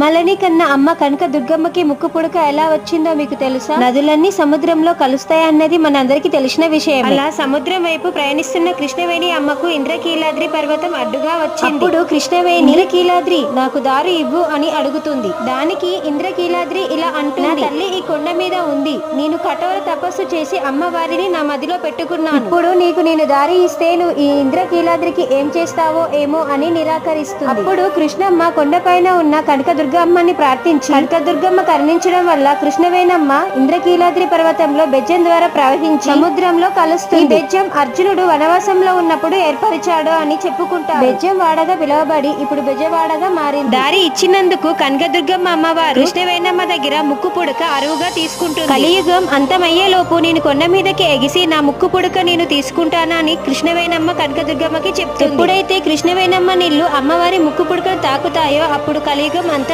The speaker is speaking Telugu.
మలని కన్నా అమ్మ కనక దుర్గమ్మకి ముక్కు పుడక ఎలా వచ్చిందో మీకు తెలుసా? నదులన్నీ సముద్రంలో కలుస్తాయన్నది మనందరికీ తెలిసిన విషయం అలా సముద్రం వైపు ప్రయాణిస్తున్న కృష్ణవేణి అమ్మకు ఇంద్రకీలాద్రి పర్వతం అడ్డుగా వచ్చింది. అప్పుడు కృష్ణవేణి ఇంద్రకీలాద్రి నాకు దారి ఇవ్వు అని అడుగుతుంది. దానికి ఇంద్రకీలాద్రి ఇలా అంటుంది. తల్లి ఈ కొండ మీద ఉంది. నేను కఠోర తపస్సు చేసి అమ్మవారిని నా మదిలో పెట్టుకున్నాను. ఇప్పుడు నీకు నేను దారి ఇస్తే నువ్వు ఈ ఇంద్రకీలాద్రికి ఏం చేస్తావో ఏమో అని నిరాకరిస్తుంది. అప్పుడు కృష్ణమ్మ కొండపైన ఉన్న కనకదుర్గమ్మని ప్రార్థించి కనకదుర్గమ్మ కరుణించడం వల్ల కృష్ణవేణమ్మ ఇంద్రకీలాద్రి పర్వతంలో బెజ్జం ద్వారా ప్రవహించి సముద్రంలో కలుస్తుంది. ఈ బెజ్జం అర్జునుడు వనవాసంలో ఉన్నప్పుడు ఏర్పరిచాడు అని చెప్పుకుంటారు. బెజ్జం వాడగా పిలువబడి ఇప్పుడు బెజవాడగా మారింది. దారి ఇచ్చినందుకు కనకదుర్గమ్మ అమ్మవారు కృష్ణవేణమ్మ దగ్గర ముక్కు పుడక అరువుగా తీసుకుంటుంది. కలియుగం అంతమయ్యేలోపు నేను కొండ మీదకి ఎగిసి నా ముక్కు పుడక నేను తీసుకుంటానని కృష్ణవేణమ్మ కనకదుర్గమ్మకి చెప్తుంది. ఎప్పుడైతే కృష్ణవేణమ్మ నీళ్ళు అమ్మవారి ముక్కు పుడకను తాకుతాయో అప్పుడు కలియుగం అంతం